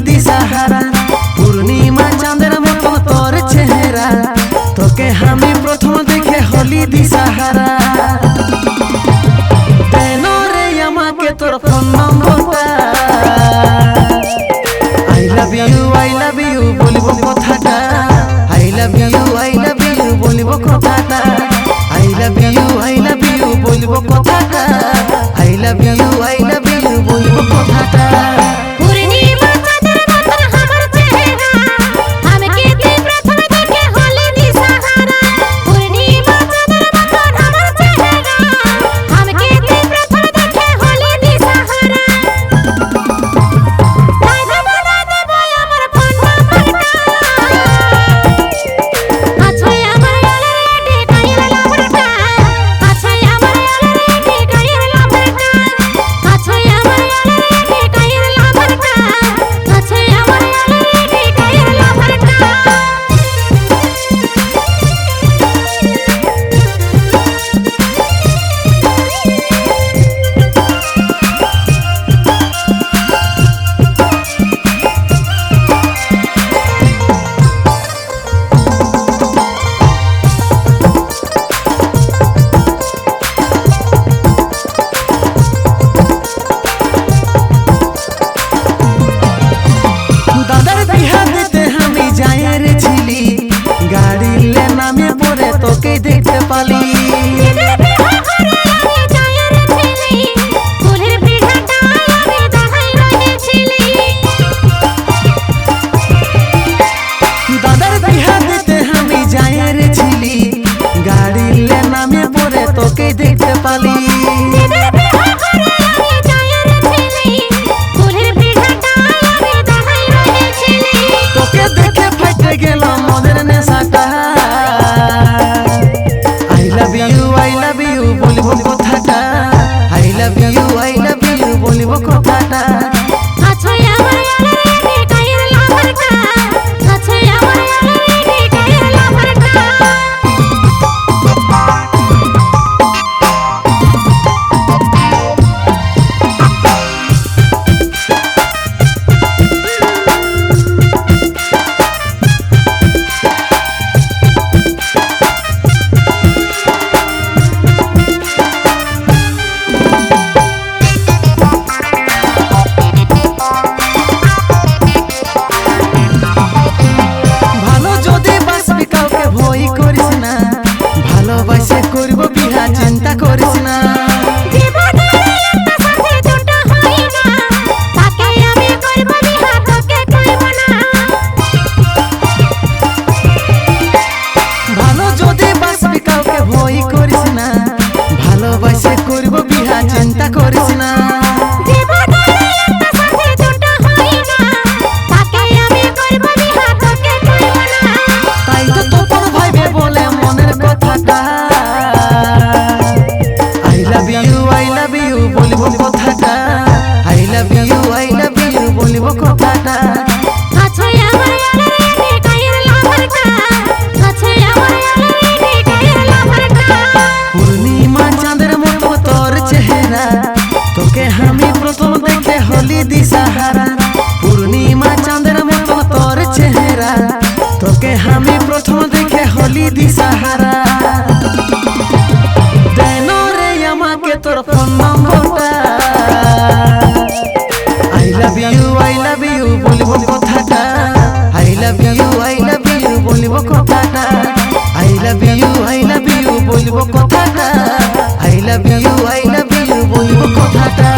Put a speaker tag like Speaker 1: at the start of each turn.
Speaker 1: দিশাহারা পূর্ণিমা চাঁদের মতো তোর চেহারা। তোকে আমি প্রথম দেখে হলি দিশাহারা কথাটা। কথাটা। I love you I love you বলব কথাটা। ऐसा कहा I love you I love you बोलबो কথাটা I love you I love you बोलबो কথাটা আমি প্রথম দেখে হলি দিশাহারা দেন রে আমাকে তোর ফোন নম্বরটা। I love you I love you বলব কথাটা। I love you I love you বলব কথাটা। I love you I love you বলব কথাটা। I love you I love you বলব কথাটা।